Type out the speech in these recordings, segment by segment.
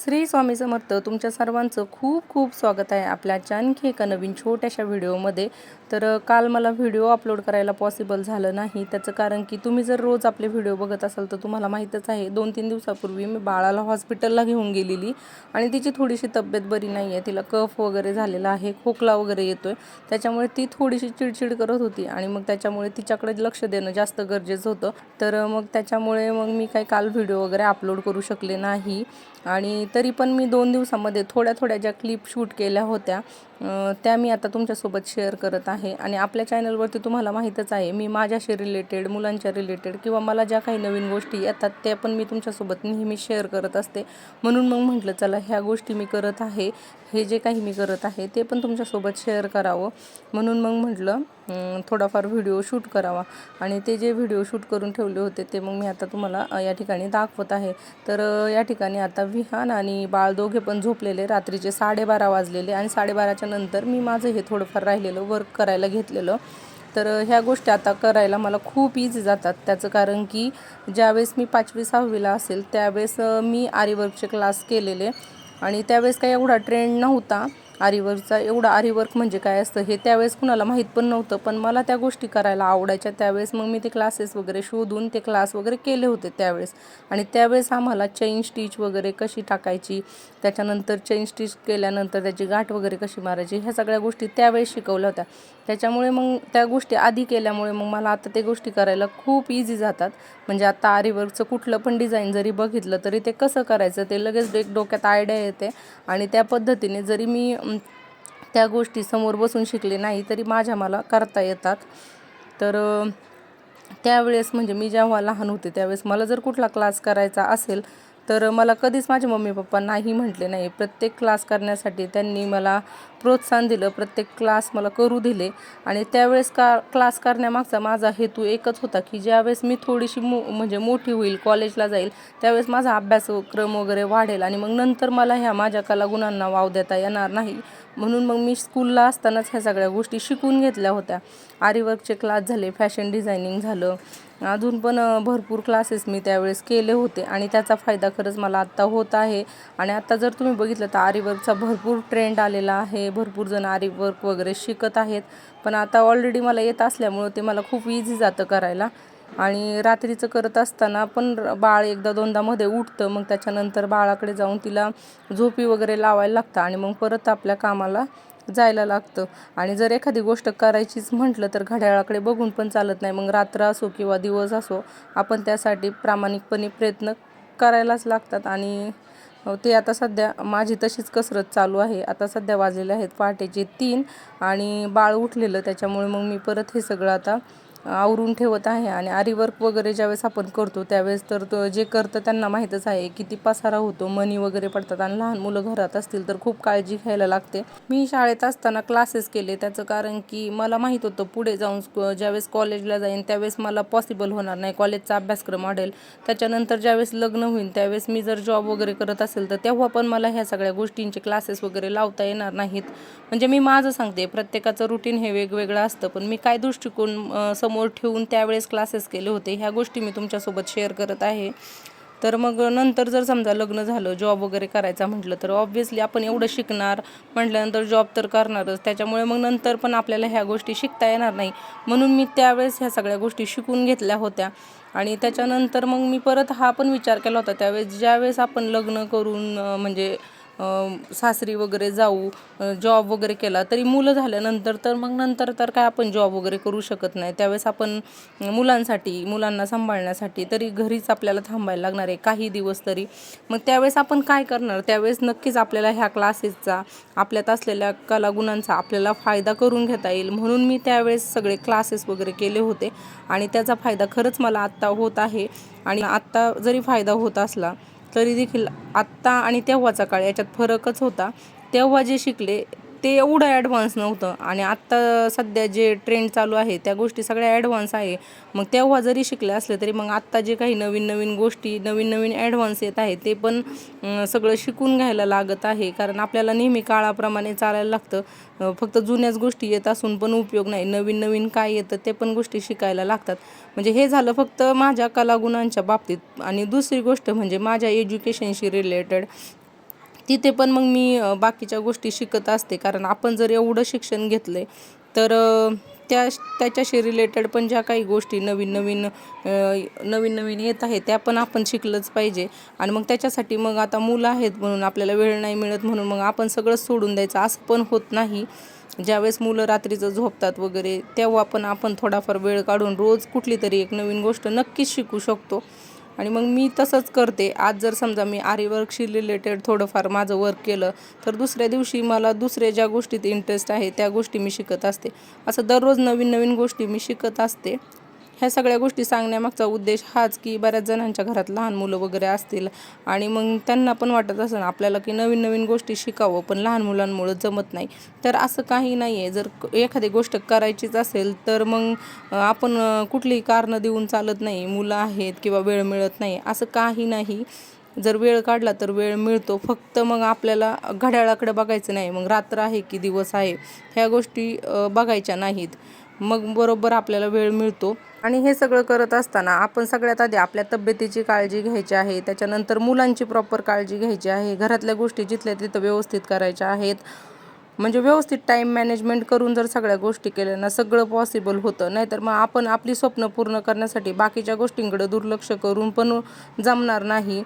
श्री स्वामी समर्थ तुमच्या सर्वांचं खूप खूप स्वागत आहे आपल्या आणखी एका नवीन छोट्याशा व्हिडिओमध्ये. तर काल मला व्हिडिओ अपलोड करायला पॉसिबल झालं नाही. त्याचं कारण की तुम्ही जर रोज आपले व्हिडिओ बघत असाल तर तुम्हाला माहीतच आहे दोन तीन दिवसापूर्वी मी बाळाला हॉस्पिटलला घेऊन गेलेली आणि तिची थोडीशी तब्येत बरी नाही आहे तिला कफ वगैरे झालेला आहे खोकला वगैरे येतो आहे त्याच्यामुळे ती थोडीशी चिडचिड करत होती आणि मग त्याच्यामुळे तिच्याकडे लक्ष देणं जास्त गरजेचं होतं. तर मग त्याच्यामुळे मग मी काही काल व्हिडिओ वगैरे अपलोड करू शकले नाही आणि तरी पण मी दोन दिवसामध्ये थोड्या थोड्या ज्या क्लिप शूट केल्या होत्या त्या मी आता तुमच्यासोबत शेअर करत आहे. आणि आपल्या चॅनलवरती तुम्हाला माहीतच आहे मी माझ्याशी रिलेटेड मुलांच्या रिलेटेड किंवा मला ज्या काही नवीन गोष्टी येतात त्या पण मी तुमच्यासोबत नेहमी शेअर करत असते. म्हणून मग म्हटलं चला ह्या गोष्टी मी करत आहे. हे जे काही मी करत आहे ते पण तुमच्यासोबत शेअर करावं. म्हणून मग म्हटलं थोडाफार व्हिडिओ शूट करावा. आणि ते जे व्हिडिओ शूट करून ठेवले होते ते मग मी आता तुम्हाला या ठिकाणी दाखवत आहे. तर या ठिकाणी आता विहान आणि बाळ दोघे पण झोपलेले. रात्रीचे साडेबारा वाजलेले आणि साडेबाराच्या नंतर मी माझं हे थोडंफार राहिलेलं वर्क करायला घेतलेलं. तर ह्या गोष्टी आता करायला मला खूप इझी जातात. त्याचं कारण की ज्यावेळेस मी पाचवी सहावीला असेल त्यावेळेस मी आरीवर्कचे क्लास केलेले. आणि त्यावेळेस काही एवढा ट्रेंड नव्हता. आरीवर्कचा एवढा आरीवर्क म्हणजे काय असतं हे त्यावेळेस कुणाला माहीत पण नव्हतं पण मला त्या गोष्टी करायला आवडायच्या. त्यावेळेस मग मी ते क्लासेस वगैरे शोधून ते क्लास वगैरे केले होते त्यावेळेस. आणि त्यावेळेस आम्हाला चैन स्टिच वगैरे कशी टाकायची त्याच्यानंतर चैन स्टिच केल्यानंतर त्याची गाठ वगैरे कशी मारायची ह्या सगळ्या गोष्टी त्यावेळेस शिकवल्या होत्या. त्याच्यामुळे मग त्या गोष्टी आधी केल्यामुळे मग मला आता ते गोष्टी करायला खूप इझी जातात. म्हणजे आता आरीवर्कचं कुठलं पण डिझाईन जरी बघितलं तरी ते कसं करायचं ते लगेच एक डोक्यात आयडिया येते. आणि त्या पद्धतीने जरी मी त्या गोष्टी समोर बसून शिकले नाही तरी माझ्या मला करता येतात. तर त्यावेळेस म्हणजे मी जेव्हा लहान होते त्यावेळेस मला जर कुठला क्लास करायचा असेल तर मला कधीच माझे मम्मी पप्पा नाही म्हटले नाही. प्रत्येक क्लास करण्यासाठी त्यांनी मला प्रोत्साहन दिलं प्रत्येक क्लास मला करू दिले. आणि त्यावेळेस का क्लास करण्यामागचा माझा हेतू एकच होता की ज्यावेळेस मी थोडीशी मो म्हणजे मोठी होईल कॉलेजला जाईल त्यावेळेस माझा अभ्यासक्रम वगैरे वाढेल आणि मग नंतर मला ह्या माझ्या कलागुणांना वाव देता येणार नाही. म्हणून मग मी स्कूलला असतानाच ह्या सगळ्या गोष्टी शिकून घेतल्या होत्या. आरीवर्कचे क्लास झाले फॅशन डिझायनिंग झालं. अजून पण भरपूर क्लासेस मी त्यावेळेस केले होते आणि त्याचा फायदा खरंच मला आत्ता होत आहे. आणि आत्ता जर तुम्ही बघितलं तर आरीवर्कचा भरपूर ट्रेंड आलेला आहे. भरपूर जण आरीवर्क वगैरे शिकत आहेत. पण आता ऑलरेडी मला येत असल्यामुळं ते मला खूप इझी जातं करायला. आणि रात्रीचं करत असताना पण बाळ एकदा दोनदा मध्ये उठतं मग त्याच्यानंतर बाळाकडे जाऊन तिला झोपी वगैरे लावायला लागतं आणि मग परत आपल्या कामाला जायला लागतं. आणि जर एखादी गोष्ट करायचीच म्हटलं तर घड्याळाकडे बघून पण चालत नाही. मग रात्र असो किंवा दिवस असो आपण त्यासाठी प्रामाणिकपणे प्रयत्न करायलाच लागतात. आणि ते आता सध्या माझी तशीच कसरत चालू आहे. आता सध्या वाजलेले आहेत पहाटेचे तीन आणि बाळ उठलेलं त्याच्यामुळे मग मी परत हे सगळं आता आवरून ठेवत आहे आणि आरीवर्क वगैरे ज्यावेळेस आपण करतो त्यावेळेस तर तो जे करतं त्यांना माहीतच आहे किती पसारा होतो मनी वगैरे पडतात आणि लहान मुलं घरात असतील तर खूप काळजी घ्यायला लागते. मी शाळेत असताना क्लासेस केले त्याचं कारण की मला माहीत होतं पुढे जाऊन ज्यावेळेस कॉलेजला जाईन त्यावेळेस मला पॉसिबल होणार नाही. कॉलेजचा अभ्यासक्रम वाढेल त्याच्यानंतर ज्यावेळेस लग्न होईल त्यावेळेस मी जर जॉब वगैरे करत असेल तर तेव्हा पण मला ह्या सगळ्या गोष्टींचे क्लासेस वगैरे लावता येणार नाहीत. म्हणजे मी माझं सांगते प्रत्येकाचं रुटीन हे वेगवेगळं असतं पण मी काय दृष्टिकोन अ, समोर ठेवून त्यावेळेस क्लासेस केले होते. ह्या गोष्टी मी तुमच्यासोबत शेअर करत आहे. तर मग नंतर जर समजा लग्न झालं जॉब वगैरे करायचा म्हटलं तर ऑब्व्हियसली आपण एवढं शिकणार. म्हटल्यानंतर जॉब तर करणारच. त्याच्यामुळे मग नंतर पण आपल्याला ह्या गोष्टी शिकता येणार नाही. म्हणून मी त्यावेळेस ह्या सगळ्या गोष्टी शिकून घेतल्या होत्या. आणि त्याच्यानंतर मग मी परत हा पण विचार केला होता त्यावेळेस. ज्यावेळेस आपण लग्न करून म्हणजे सासरी वगैरे जाऊ जॉब वगैरे केला तरी मुलं झाल्यानंतर तर मग नंतर तर काय आपण जॉब वगैरे करू शकत नाही. त्यावेळेस आपण मुलांसाठी मुलांना सांभाळण्यासाठी तरी घरीच आपल्याला थांबायला लागणार आहे काही दिवस तरी. मग त्यावेळेस आपण काय करणार? त्यावेळेस नक्कीच आपल्याला ह्या क्लासेसचा आपल्यात असलेल्या कलागुणांचा आपल्याला फायदा करून घेता येईल. म्हणून मी त्यावेळेस सगळे क्लासेस वगैरे केले होते आणि त्याचा फायदा खरंच मला आत्ता होत आहे. आणि आत्ता जरी फायदा होत असला तरी देखील आत्ता आणि तेव्हाचा काळ याच्यात फरकच होता. तेव्हा जे शिकले ते एवढं ॲडव्हान्स नव्हतं. आणि आत्ता सध्या जे ट्रेंड चालू आहे त्या गोष्टी सगळ्या ॲडव्हान्स आहे. मग तेव्हा जरी शिकले असले तरी मग आत्ता जे काही नवीन नवीन गोष्टी नवीन नवीन ॲडव्हान्स येत आहे ते पण सगळं शिकून घ्यायला लागत आहे. कारण आपल्याला नेहमी काळाप्रमाणे चालायला लागतं. फक्त जुन्याच गोष्टी येत असून पण उपयोग नाही. नवीन नवीन काय येतं ते पण गोष्टी शिकायला लागतात. म्हणजे हे झालं फक्त माझ्या कलागुणांच्या बाबतीत. आणि दुसरी गोष्ट म्हणजे माझ्या एज्युकेशनशी रिलेटेड तिथे पण मग मी बाकीच्या गोष्टी शिकत असते. कारण आपण जर एवढं शिक्षण घेतलं तर त्या त्याच्याशी रिलेटेड पण ज्या काही गोष्टी नवीन नवीन नवीन नवीन येत आहे त्या पण आपण शिकलंच पाहिजे. आणि मग त्याच्यासाठी मग आता मुलं आहेत म्हणून आपल्याला वेळ नाही मिळत म्हणून मग आपण सगळंच सोडून द्यायचं. असं पण होत नाही. ज्यावेळेस मुलं रात्रीचं झोपतात वगैरे तेव्हा पण आपण थोडाफार वेळ काढून रोज कुठली तरी एक नवीन गोष्ट नक्कीच शिकू शकतो. आणि मग मी तसंच करते. आज जर समजा मी आर्यवर्कशी रिलेटेड थोडंफार माझं वर्क केलं तर दुसऱ्या दिवशी मला दुसऱ्या ज्या गोष्टीत इंटरेस्ट आहे त्या गोष्टी मी शिकत असते. असं दररोज नवीन नवीन गोष्टी मी शिकत असते. ह्या सगळ्या गोष्टी सांगण्यामागचा उद्देश हाच की बऱ्याच जणांच्या घरात लहान मुलं वगैरे असतील आणि मग त्यांना पण वाटत असं आपल्याला की नवीन नवीन गोष्टी शिकावं पण लहान मुलांमुळं जमत नाही. तर असं काही नाही आहे जर एखादी गोष्ट करायचीच असेल तर मग आपण कुठलीही कारणं देऊन चालत नाही. मुलं आहेत किंवा वेळ मिळत नाही. असं काही नाही. जर वेळ काढला तर वेळ मिळतो. फक्त मग आपल्याला घड्याळाकडे बघायचं नाही. मग रात्र आहे की दिवस आहे. ह्या गोष्टी बघायच्या नाहीत. मग बरोबर आपल्याला वेळ मिळतो. आणि हे सगळं करत असताना आपण सगळ्यात आधी आपल्या तब्येतीची काळजी घ्यायची आहे त्याच्यानंतर मुलांची प्रॉपर काळजी घ्यायची आहे घरातल्या गोष्टी जिथल्या तिथं व्यवस्थित करायच्या आहेत. म्हणजे व्यवस्थित टाईम मॅनेजमेंट करून जर सगळ्या गोष्टी केल्या ना सगळं पॉसिबल होतं. नाहीतर मग आपण आपली स्वप्न पूर्ण करण्यासाठी बाकीच्या गोष्टींकडे दुर्लक्ष करून पण जमणार नाही.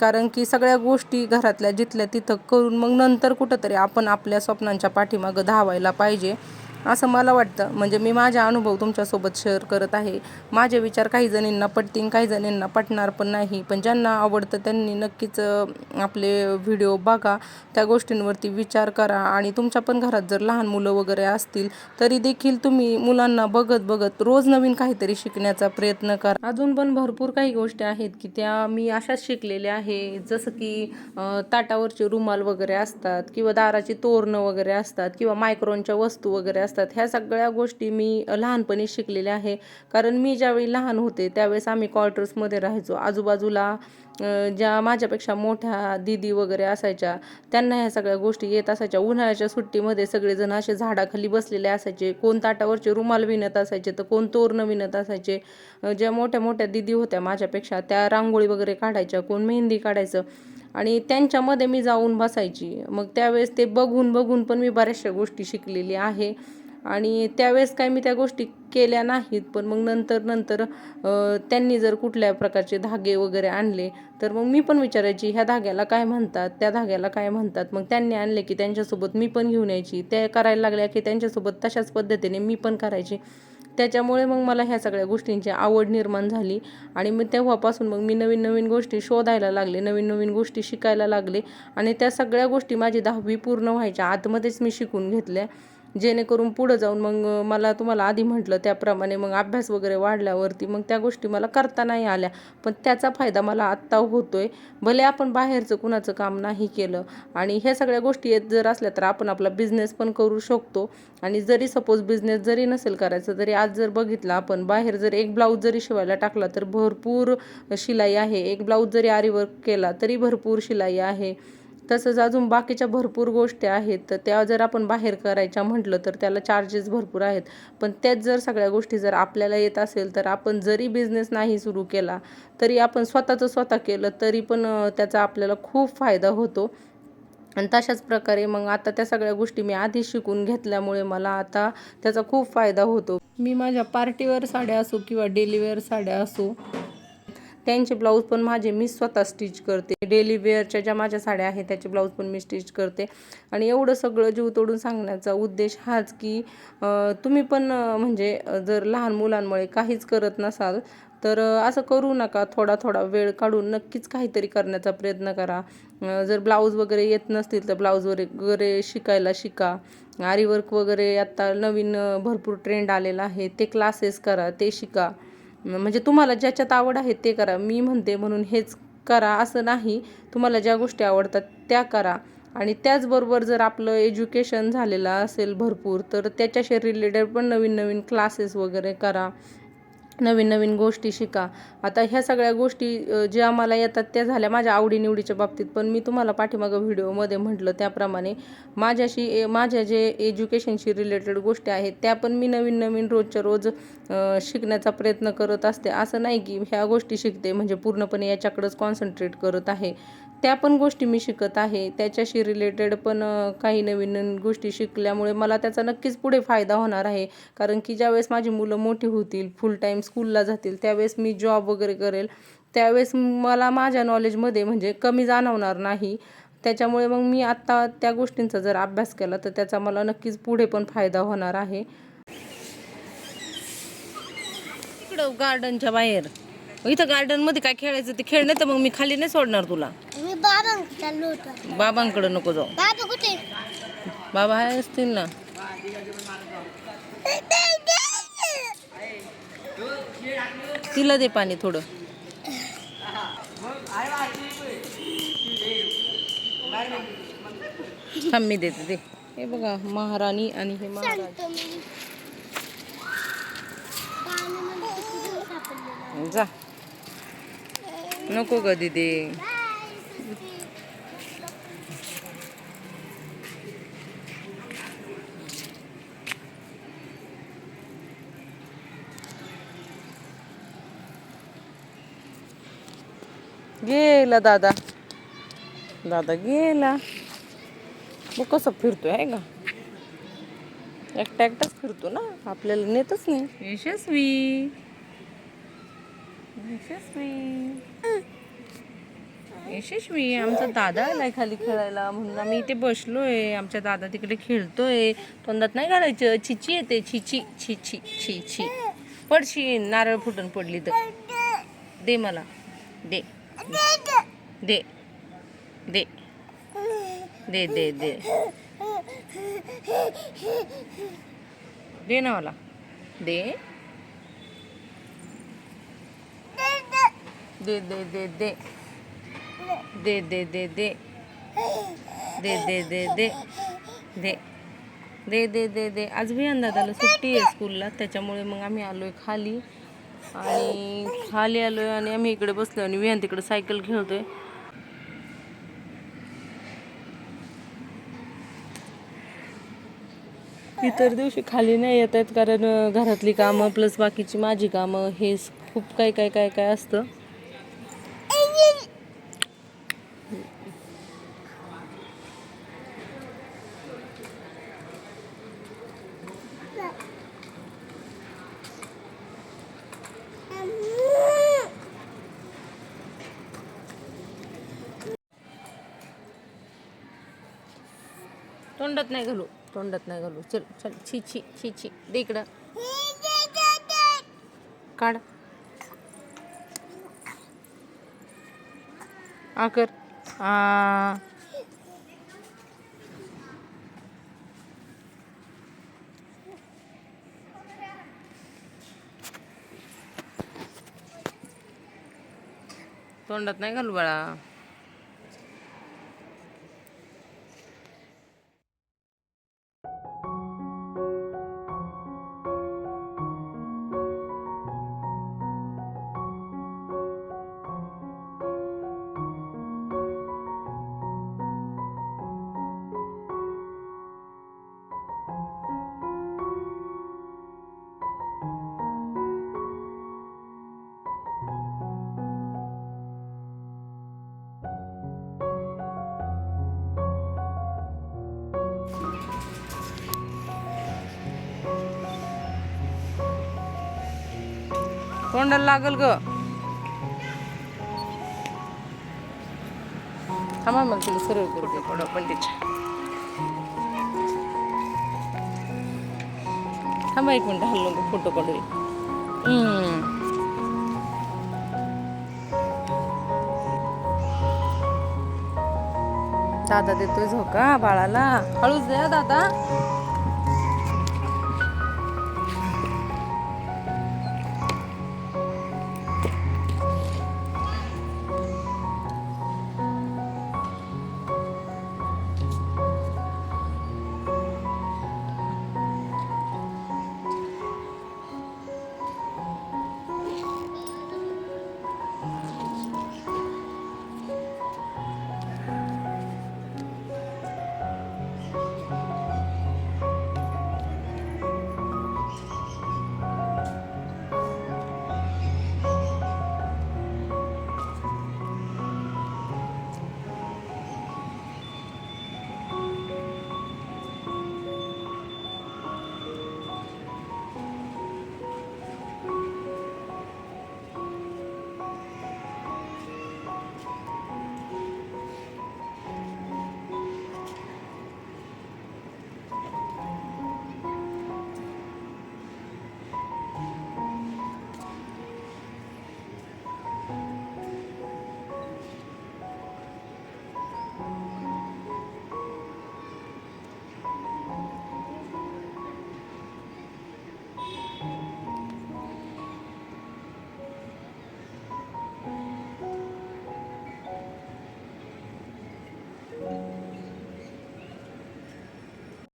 कारण की सगळ्या गोष्टी घरातल्या जिथल्या तिथं करून मग नंतर कुठंतरी आपण आपल्या स्वप्नांच्या पाठीमागं धावायला पाहिजे. असं मला वाटतं. म्हणजे मी माझा अनुभव तुमच्यासोबत शेअर करत आहे. माझे विचार काही जणींना पटतील काही जणींना पटणार पण नाही. पण ज्यांना आवडतं त्यांनी नक्कीच आपले व्हिडिओ बघा. त्या गोष्टींवरती विचार करा. आणि तुमच्या पण घरात जर लहान मुलं वगैरे असतील तरी देखील तुम्ही मुलांना बघत बघत रोज नवीन काहीतरी शिकण्याचा प्रयत्न करा. अजून पण भरपूर काही गोष्टी आहेत की त्या मी अशाच शिकलेल्या आहे. जसं की ताटावरचे रुमाल वगैरे असतात किंवा दाराची तोरणं वगैरे असतात किंवा मायक्रोनच्या वस्तू वगैरे असतात. ह्या सगळ्या गोष्टी मी लहानपणी शिकलेल्या आहे. कारण मी ज्यावेळी लहान होते त्यावेळेस आम्ही क्वार्टर्समध्ये राहायचो. आजूबाजूला ज्या माझ्यापेक्षा मोठ्या दिदी वगैरे असायच्या त्यांना ह्या सगळ्या गोष्टी येत असायच्या. उन्हाळ्याच्या सुट्टीमध्ये सगळेजण असे झाडाखाली बसलेले असायचे. कोण ताटावरचे रुमाल विणत असायचे तर कोण तोरणं विणत असायचे. ज्या मोठ्या मोठ्या दिदी होत्या माझ्यापेक्षा त्या रांगोळी वगैरे काढायच्या कोण मेहंदी काढायचं. आणि त्यांच्यामध्ये मी जाऊन बसायची. मग त्यावेळेस ते बघून बघून पण मी बऱ्याचशा गोष्टी शिकलेली आहे. आणि त्यावेळेस काय मी त्या गोष्टी केल्या नाहीत पण मग नंतर नंतर त्यांनी जर कुठल्या प्रकारचे धागे वगैरे आणले तर मग मी पण विचारायची ह्या धाग्याला काय म्हणतात? त्या धाग्याला काय म्हणतात? मग त्यांनी आणले की त्यांच्यासोबत मी पण घेऊन यायची. ते करायला लागल्या की त्यांच्यासोबत तशाच पद्धतीने मी पण करायची. त्याच्यामुळे मग मला ह्या सगळ्या गोष्टींची आवड निर्माण झाली आणि मग तेव्हापासून मग मी नवीन नवीन गोष्टी शोधायला लागले नवीन नवीन गोष्टी शिकायला लागले आणि त्या सगळ्या गोष्टी माझी दहावी पूर्ण व्हायच्या आतमध्येच मी शिकून घेतल्या. जेणेकरून पुढं जाऊन मग मला तुम्हाला आधी म्हटलं त्याप्रमाणे मग अभ्यास वगैरे वाढल्यावरती मग त्या गोष्टी मला करता नाही आल्या. पण त्याचा फायदा मला आत्ता होतोय. भले आपण बाहेरचं कुणाचं काम नाही केलं आणि ह्या सगळ्या गोष्टी येत जर असल्या तर आपण आपला बिझनेस पण करू शकतो. आणि जरी सपोज बिझनेस जरी नसेल करायचं तरी आज जर बघितलं आपण बाहेर जर एक ब्लाऊज जरी शिवायला टाकला तर भरपूर शिलाई आहे. एक ब्लाऊज जरी आरीवर्क केला तरी भरपूर शिलाई आहे. तसंच अजून बाकीच्या भरपूर गोष्टी आहेत तर त्या जर आपण बाहेर करायच्या म्हटलं तर त्याला चार्जेस भरपूर आहेत. पण त्याच जर सगळ्या गोष्टी जर आपल्याला येत असेल तर आपण जरी बिझनेस नाही सुरू केला तरी आपण स्वतःचं स्वतः केलं तरी पण त्याचा आपल्याला खूप फायदा होतो. आणि तशाच प्रकारे मग आता त्या सगळ्या गोष्टी मी आधी शिकून घेतल्यामुळे मला आता त्याचा खूप फायदा होतो. मी माझ्या पार्टीवर साड्या असो किंवा डेलीवेअर साड्या असो त्यांचे ब्लाऊज पण माझे मी स्वतः स्टिच करते. डेली वेअरच्या ज्या माझ्या साड्या आहेत त्याचे ब्लाऊज पण मी स्टिच करते. आणि एवढं सगळं जीव तोडून सांगण्याचा उद्देश हाच की तुम्ही पण म्हणजे जर लहान मुलांमुळे काहीच करत नसाल तर असं करू नका. थोडा थोडा वेळ काढून नक्कीच काहीतरी करण्याचा प्रयत्न करा. जर ब्लाऊज वगैरे येत नसतील तर ब्लाऊज वगैरे वगैरे शिकायला शिका. आरीवर्क वगैरे आत्ता नवीन भरपूर ट्रेंड आलेला आहे. ते क्लासेस करा ते शिका. म्हणजे तुम्हाला ज्याच्यात आवड आहे ते करा. मी म्हणते म्हणून हेच करा. असं नाही. तुम्हाला ज्या गोष्टी आवडतात त्या करा. आणि त्याचबरोबर जर आपलं एज्युकेशन झालेलं असेल भरपूर तर त्याच्याशी रिलेटेड पण नवीन नवीन क्लासेस वगैरे करा. नवीन नवीन गोष्टी शिका. आता ह्या सगळ्या गोष्टी जे ज्या मला येतात त्या झाल्या माझ्या आवडीनिवडीच्या बाबतीत. पण मी तुम्हाला पाठीमागं व्हिडिओमध्ये म्हटलं त्याप्रमाणे माझ्याशी ए- माझ्या जे एज्युकेशनशी रिलेटेड गोष्टी आहेत त्या पण मी नवीन नवीन रोजच्या रोज शिकण्याचा प्रयत्न करत असते. असं नाही की ह्या गोष्टी शिकते म्हणजे पूर्णपणे याच्याकडंच कॉन्सन्ट्रेट करत आहे. त्या पण गोष्टी मी शिकत आहे. त्याच्याशी रिलेटेड पण काही नवीन नवीन गोष्टी शिकल्यामुळे मला त्याचा नक्कीच पुढे फायदा होणार आहे. कारण की ज्यावेळेस माझी मुलं मोठी होतील फुल टाईम स्कूलला जातील त्यावेळेस मी जॉब वगैरे करेल त्यावेळेस मला माझ्या नॉलेजमध्ये म्हणजे कमी जाणवणार नाही. त्याच्यामुळे मग मी आत्ता त्या गोष्टींचा जर अभ्यास केला तर त्याचा मला नक्कीच पुढे पण फायदा होणार आहे. इकडं गार्डनच्या बाहेर. इथं गार्डनमध्ये काय खेळायचं ते खेळ नाही तर मग मी खाली नाही सोडणार तुला. चाललो होतो बाबांकडे नको जाऊ. बाबा कुठे? बाबा आहे असतील ना. तिला दे पाणी थोडं. थांब मी देते दे. हे बघा महाराणी आणि हे महाराज. जा. नको ग दीदी. गेला दादा. दादा गेला. मग कसं फिरतोय आहे का? एकटा एकटाच फिरतो ना? आपल्याला नेतच नाही. यशस्वी. यशस्वी. यशस्वी आमचा दादा आलाय खाली खेळायला. म्हणून आम्ही इथे बसलोय. आमच्या दादा तिकडे खेळतोय. तोंडात नाही घालायचं. छिची येते. छिची छिची छी छी पडशी नारळ फुटून पडली तर. दे मला. दे. दे. दे. दे दे दे. दे ना मला. दे. दे दे दे दे. दे दे दे दे दे दे दे दे दे दे दे दे दे आज विहान दादाला सुट्टी आहे स्कूलला त्याच्यामुळे मग आम्ही आलो आहे खाली. आणि खाली आलो आहे आणि आम्ही इकडे बसलो आणि विहान तिकडे सायकल खेळतोय. इतर दिवशी खाली नाही येत आहेत कारण घरातली कामं प्लस बाकीची माझी कामं हे खूप काय काय काय काय असतं. तोंडात नाही घालू. तोंडात नाही घालू. चल चल छी छी छी छी दे इकडं. काढ. आकर आ तोंडात नाही घालू बाळा. तोंडाला लागल ग. थांबा मला तुला सरळ करते थोडं पण तिच्या थांबा एक मिनिट हल्लो नको फोटो काढू दादा देतोय झोका बाळाला. हळूच द्या दादा.